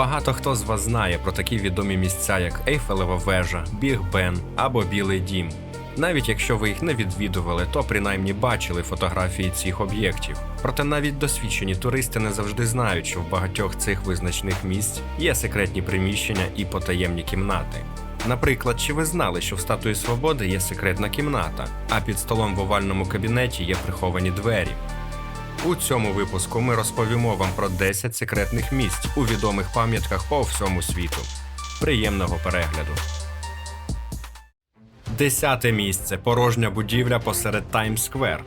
Багато хто з вас знає про такі відомі місця, як Ейфелева вежа, Біг Бен або Білий Дім. Навіть якщо ви їх не відвідували, то принаймні бачили фотографії цих об'єктів. Проте навіть досвідчені туристи не завжди знають, що в багатьох цих визначних місць є секретні приміщення і потаємні кімнати. Наприклад, чи ви знали, що в статуї свободи є секретна кімната, а під столом в овальному кабінеті є приховані двері? У цьому випуску ми розповімо вам про 10 секретних місць у відомих пам'ятках по всьому світу. Приємного перегляду. Десяте місце порожня будівля посеред Таймс-сквер.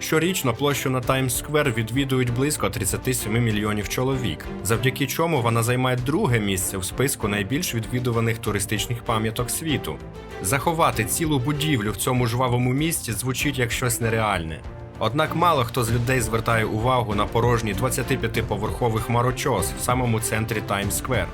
Щорічно площу на Таймс-сквер відвідують близько 37 мільйонів чоловік, завдяки чому вона займає друге місце в списку найбільш відвідуваних туристичних пам'яток світу. Заховати цілу будівлю в цьому жвавому місці звучить як щось нереальне. Однак мало хто з людей звертає увагу на порожній 25-поверховий хмарочос в самому центрі Таймс-сквер.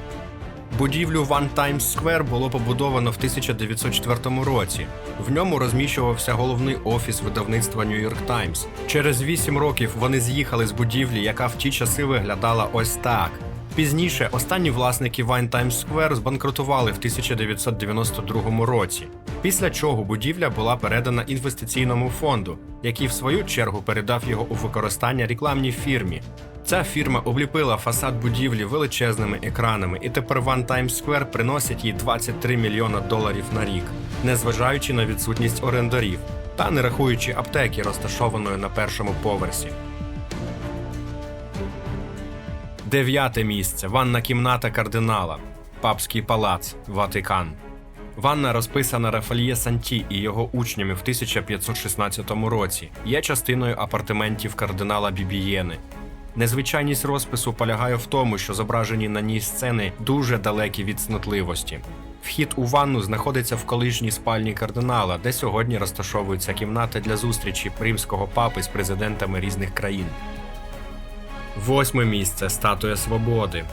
Будівлю One Times Square було побудовано в 1904 році. В ньому розміщувався головний офіс видавництва New York Times. Через вісім років вони з'їхали з будівлі, яка в ті часи виглядала ось так. Пізніше останні власники Vine Times Square збанкрутували в 1992 році. Після чого будівля була передана інвестиційному фонду, який в свою чергу передав його у використання рекламній фірмі. Ця фірма обліпила фасад будівлі величезними екранами, і тепер One Times Square приносить їй 23 мільйона доларів на рік, незважаючи на відсутність орендарів та не рахуючи аптеки, розташованої на першому поверсі. Дев'яте місце. Ванна кімната кардинала. Папський палац. Ватикан. Ванна розписана Рафальє Санті і його учнями в 1516 році. Є частиною апартаментів кардинала Бібієни. Незвичайність розпису полягає в тому, що зображені на ній сцени дуже далекі від снотливості. Вхід у ванну знаходиться в колишній спальні кардинала, де сьогодні розташовується кімната для зустрічі римського папи з президентами різних країн. Восьме місце статуя свободи.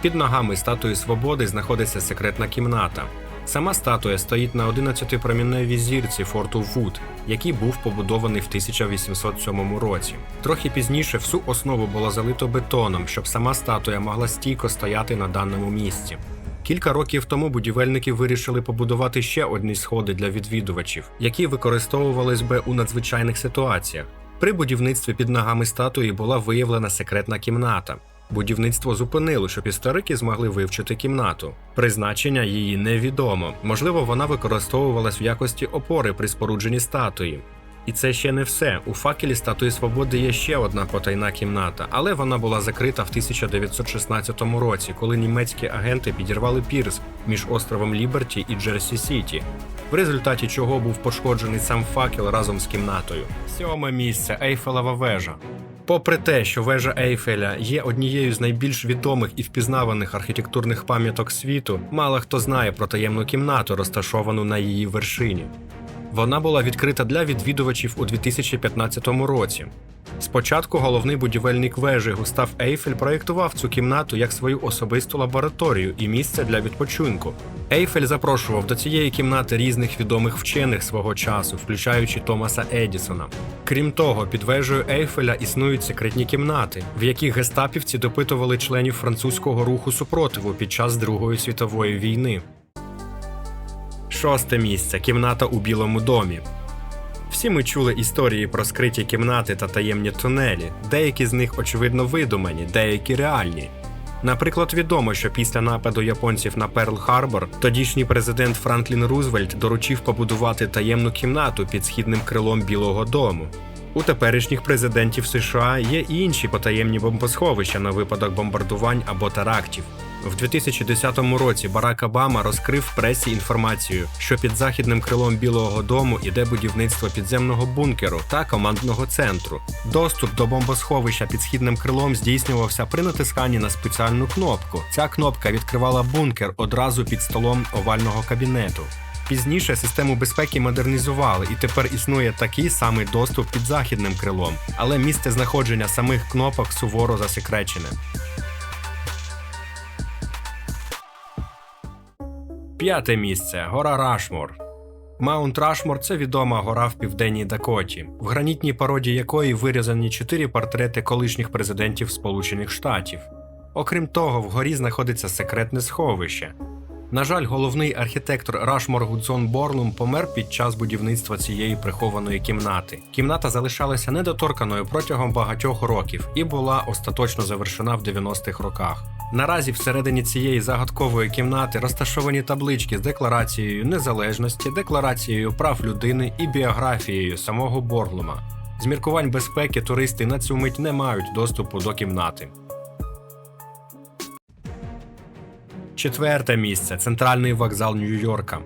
Під ногами статуї свободи знаходиться секретна кімната. Сама статуя стоїть на 11-промінневій зірці форту Вуд, який був побудований в 1807 році. Трохи пізніше всю основу було залито бетоном, щоб сама статуя могла стійко стояти на даному місці. Кілька років тому будівельники вирішили побудувати ще одні сходи для відвідувачів, які використовувались би у надзвичайних ситуаціях. При будівництві під ногами статуї була виявлена секретна кімната. Будівництво зупинило, щоб історики змогли вивчити кімнату. Призначення її невідомо. Можливо, вона використовувалась в якості опори при спорудженні статуї. І це ще не все. У факелі статуї свободи є ще одна потайна кімната, але вона була закрита в 1916 році, коли німецькі агенти підірвали пірс між островом Ліберті і Джерсі Сіті, в результаті чого був пошкоджений сам факел разом з кімнатою. Сьоме місце Ейфелева вежа. Попри те, що вежа Ейфеля є однією з найбільш відомих і впізнаваних архітектурних пам'яток світу, мало хто знає про таємну кімнату, розташовану на її вершині. Вона була відкрита для відвідувачів у 2015 році. Спочатку головний будівельник вежі Густав Ейфель проєктував цю кімнату як свою особисту лабораторію і місце для відпочинку. Ейфель запрошував до цієї кімнати різних відомих вчених свого часу, включаючи Томаса Едісона. Крім того, під вежею Ейфеля існують секретні кімнати, в яких гестапівці допитували членів французького руху супротиву під час Другої світової війни. Шосте місце кімната у Білому домі. Всі ми чули історії про скриті кімнати та таємні тунелі. Деякі з них очевидно видумані, деякі реальні. Наприклад, відомо, що після нападу японців на Перл Харбор тодішній президент Франклін Рузвельт доручив побудувати таємну кімнату під східним крилом Білого Дому. У теперішніх президентів США є і інші потаємні бомбосховища на випадок бомбардувань або терактів. В 2010 році Барак Обама розкрив пресі інформацію, що під західним крилом Білого Дому іде будівництво підземного бункеру та командного центру. Доступ до бомбосховища під східним крилом здійснювався при натисканні на спеціальну кнопку. Ця кнопка відкривала бункер одразу під столом овального кабінету. Пізніше систему безпеки модернізували, і тепер існує такий самий доступ під західним крилом, але місце знаходження самих кнопок суворо засекречене. П'яте місце гора Рашмор. Маунт Рашмор це відома гора в південній Дакоті, в гранітній породі якої вирізані чотири портрети колишніх президентів Сполучених Штатів. Окрім того, вгорі знаходиться секретне сховище. На жаль, головний архітектор Рашмор Гудзон Борлум помер під час будівництва цієї прихованої кімнати. Кімната залишалася недоторканою протягом багатьох років і була остаточно завершена в 90-х роках. Наразі всередині цієї загадкової кімнати розташовані таблички з декларацією незалежності, декларацією прав людини і біографією самого Борглума. З міркувань безпеки туристи на цю мить не мають доступу до кімнати. Четверте місце центральний вокзал Нью-Йорка.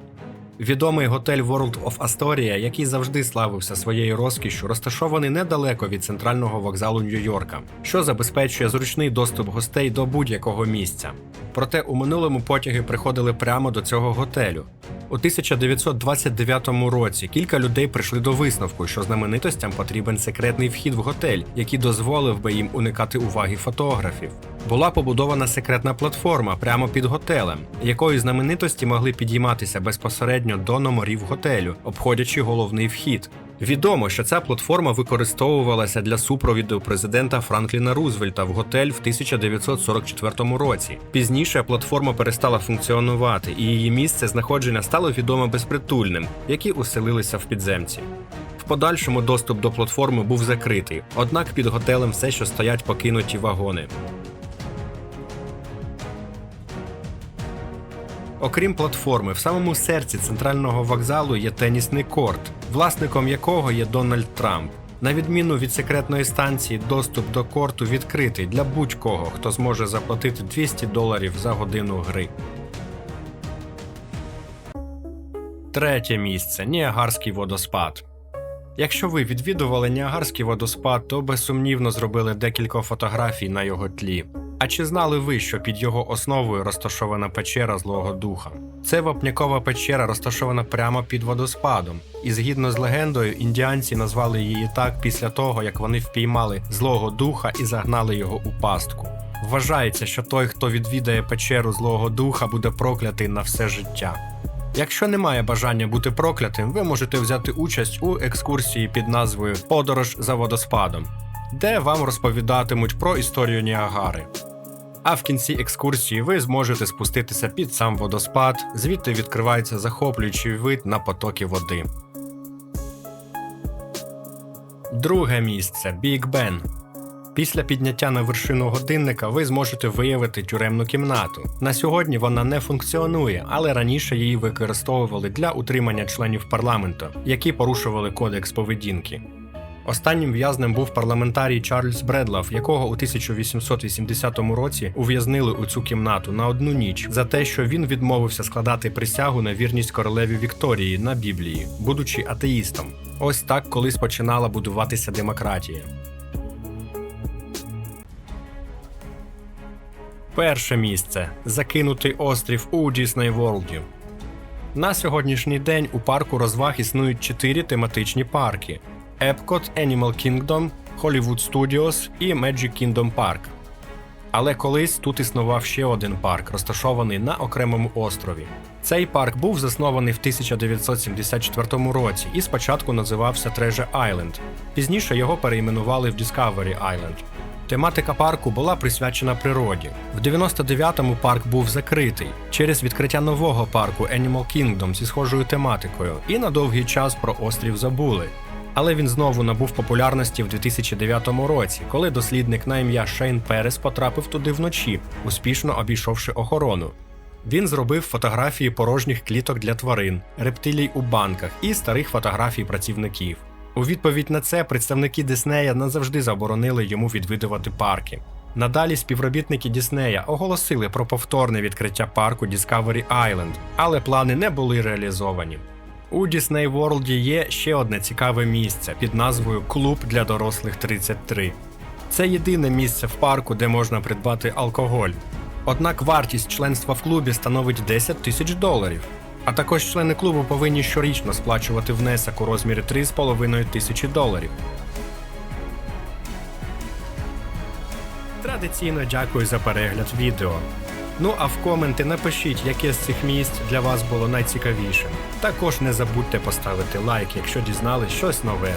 Відомий готель World of Astoria, який завжди славився своєю розкішшю, розташований недалеко від центрального вокзалу Нью-Йорка, що забезпечує зручний доступ гостей до будь-якого місця. Проте у минулому потяги приходили прямо до цього готелю. У 1929 році кілька людей прийшли до висновку, що знаменитостям потрібен секретний вхід в готель, який дозволив би їм уникати уваги фотографів. Була побудована секретна платформа прямо під готелем, якою знаменитості могли підійматися безпосередньо до номерів готелю, обходячи головний вхід. Відомо, що ця платформа використовувалася для супровіду президента Франкліна Рузвельта в готель в 1944 році. Пізніше платформа перестала функціонувати, і її місце знаходження стало відомо безпритульним, які уселилися в підземці. В подальшому доступ до платформи був закритий, однак під готелем все ще стоять покинуті вагони. Окрім платформи, в самому серці центрального вокзалу є тенісний корт, власником якого є Дональд Трамп. На відміну від секретної станції, доступ до корту відкритий для будь-кого, хто зможе заплатити 200 доларів за годину гри. Третє місце Ніагарський водоспад. Якщо ви відвідували Ніагарський водоспад, то безсумнівно зробили декілька фотографій на його тлі. А чи знали ви, що під його основою розташована печера злого духа? Це вапнякова печера розташована прямо під водоспадом, і згідно з легендою, індіанці назвали її так після того, як вони впіймали злого духа і загнали його у пастку. Вважається, що той, хто відвідає печеру злого духа, буде проклятий на все життя. Якщо немає бажання бути проклятим, ви можете взяти участь у екскурсії під назвою Подорож за водоспадом, де вам розповідатимуть про історію Ніагари. А в кінці екскурсії ви зможете спуститися під сам водоспад, звідти відкривається захоплюючий вид на потоки води. Друге місце Біг Бен. Після підняття на вершину годинника ви зможете виявити тюремну кімнату. На сьогодні вона не функціонує, але раніше її використовували для утримання членів парламенту, які порушували кодекс поведінки. Останнім в'язнем був парламентарій Чарльз Бредлав, якого у 1880 році ув'язнили у цю кімнату на одну ніч за те, що він відмовився складати присягу на вірність королеві Вікторії на Біблії, будучи атеїстом. Ось так колись починала будуватися демократія. Перше місце закинутий острів у Дісней Ворлді. На сьогоднішній день у парку розваг існують чотири тематичні парки: Epcot, Animal Kingdom, Hollywood Studios і Magic Kingdom Park. Але колись тут існував ще один парк, розташований на окремому острові. Цей парк був заснований в 1974 році і спочатку називався Treasure Island. Пізніше його перейменували в Discovery Island. Тематика парку була присвячена природі. В 99-му парк був закритий через відкриття нового парку Animal Kingdom зі схожою тематикою, і на довгий час про острів забули. Але він знову набув популярності в 2009 році, коли дослідник на ім'я Шейн Перес потрапив туди вночі, успішно обійшовши охорону. Він зробив фотографії порожніх кліток для тварин, рептилій у банках і старих фотографій працівників. У відповідь на це представники Диснея назавжди заборонили йому відвідувати парки. Надалі співробітники Діснея оголосили про повторне відкриття парку Discovery Island, але плани не були реалізовані. У Disney World є ще одне цікаве місце під назвою Клуб для дорослих 33. Це єдине місце в парку, де можна придбати алкоголь. Однак вартість членства в клубі становить 10 тисяч доларів. А також члени клубу повинні щорічно сплачувати внесок у розмірі 3,5 тисячі доларів. Традиційно дякую за перегляд відео. Ну а в коменти напишіть, яке з цих місць для вас було найцікавішим. Також не забудьте поставити лайк, якщо дізнались щось нове.